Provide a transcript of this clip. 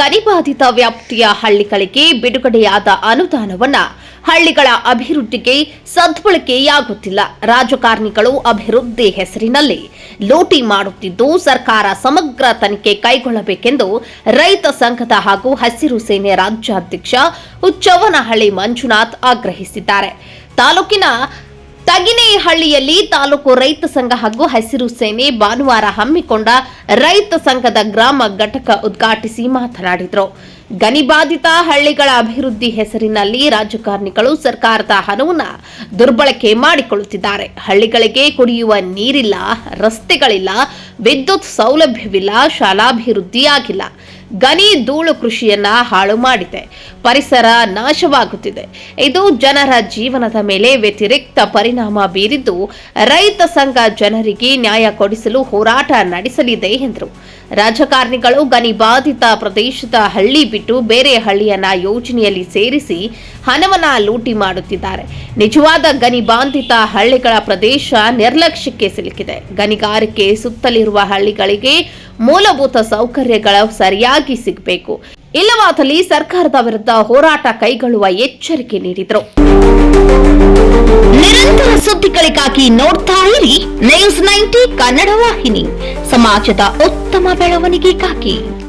ಗಣಿಬಾಧಿತ ವ್ಯಾಪ್ತಿಯ ಹಳ್ಳಿಗಳಿಗೆ ಬಿಡುಗಡೆಯಾದ ಅನುದಾನವನ್ನ ಹಳ್ಳಿಗಳ ಅಭಿವೃದ್ಧಿಗೆ ಸದ್ಬಳಕೆಯಾಗುತ್ತಿಲ್ಲ. ರಾಜಕಾರಣಿಗಳು ಅಭಿವೃದ್ಧಿ ಹೆಸರಿನಲ್ಲಿ ಲೂಟಿ ಮಾಡುತ್ತಿದ್ದು ಸರ್ಕಾರ ಸಮಗ್ರ ತನಿಖೆ ಕೈಗೊಳ್ಳಬೇಕೆಂದು ರೈತ ಸಂಘದ ಹಾಗೂ ಹಸಿರು ಸೇನೆ ರಾಜ್ಯಾಧ್ಯಕ್ಷ ಹುಚ್ಚವ್ವನಹಳ್ಳಿ ಮಂಜುನಾಥ್ ಆಗ್ರಹಿಸಿದ್ದಾರೆ. ತಾಲೂಕಿನ ತಗಿನೇಹಳ್ಳಿಯಲ್ಲಿ ತಾಲೂಕು ರೈತ ಸಂಘ ಹಾಗೂ ಹಸಿರು ಸೇನೆ ಭಾನುವಾರ ಹಮ್ಮಿಕೊಂಡ ರೈತ ಸಂಘದ ಗ್ರಾಮ ಘಟಕ ಉದ್ಘಾಟಿಸಿ ಮಾತನಾಡಿದರು. ಗನಿಬಾಧಿತ ಹಳ್ಳಿಗಳ ಅಭಿವೃದ್ಧಿ ಹೆಸರಿನಲ್ಲಿ ರಾಜಕಾರಣಿಗಳು ಸರ್ಕಾರದ ಹಣವನ್ನ ದುರ್ಬಳಕೆ ಮಾಡಿಕೊಳ್ಳುತ್ತಿದ್ದಾರೆ. ಹಳ್ಳಿಗಳಿಗೆ ಕುಡಿಯುವ ನೀರಿಲ್ಲ, ರಸ್ತೆಗಳಿಲ್ಲ, ವಿದ್ಯುತ್ ಸೌಲಭ್ಯವಿಲ್ಲ ಶಾಲಾಭಿವೃದ್ಧಿ ಆಗಿಲ್ಲ ಗನಿ ಧೂಳು ಕೃಷಿಯನ್ನ ಹಾಳು ಮಾಡಿದೆ. ಪರಿಸರ ನಾಶವಾಗುತ್ತಿದೆ. ಇದು ಜನರ ಜೀವನದ ಮೇಲೆ ವ್ಯತಿರಿಕ್ತ ಪರಿಣಾಮ ಬೀರಿದ್ದು, ರೈತ ಸಂಘ ಜನರಿಗೆ ನ್ಯಾಯ ಕೊಡಿಸಲು ಹೋರಾಟ ನಡೆಸಲಿದೆ ಎಂದರು. ರಾಜಕಾರಣಿಗಳು ಗನಿ ಬಾಧಿತ ಪ್ರದೇಶದ ಹಳ್ಳಿ ಬಿಟ್ಟು ಬೇರೆ ಹಳ್ಳಿಯನ್ನ ಯೋಜನೆಯಲ್ಲಿ ಸೇರಿಸಿ ಹಣವನ್ನ ಲೂಟಿ ಮಾಡುತ್ತಿದ್ದಾರೆ. ನಿಜವಾದ ಗನಿ ಬಾಂಧಿತ ಹಳ್ಳಿಗಳ ಪ್ರದೇಶ ನಿರ್ಲಕ್ಷ್ಯಕ್ಕೆ ಸಿಲುಕಿದೆ. ಗಣಿಗಾರಿಕೆ ಸುತ್ತಲಿರುವ ಹಳ್ಳಿಗಳಿಗೆ ಮೂಲಭೂತ ಸೌಕರ್ಯಗಳು ಸರಿಯಾಗಿ ಸಿಗಬೇಕು. ಇಲ್ಲವಾದಲ್ಲಿ ಸರ್ಕಾರದ ವಿರುದ್ಧ ಹೋರಾಟ ಕೈಗೊಳ್ಳುವ ಎಚ್ಚರಿಕೆ ನೀಡಿದರು. ನಿರಂತರ ಸುದ್ದಿಗಳಿಗಾಗಿ ನೋಡ್ತಾ ಇರಿ ನ್ಯೂಸ್ ನೈಂಟಿ ಕನ್ನಡ ವಾಹಿನಿ. ಸಮಾಜದ ಉತ್ತಮ ಬೆಳವಣಿಗೆಗಾಗಿ.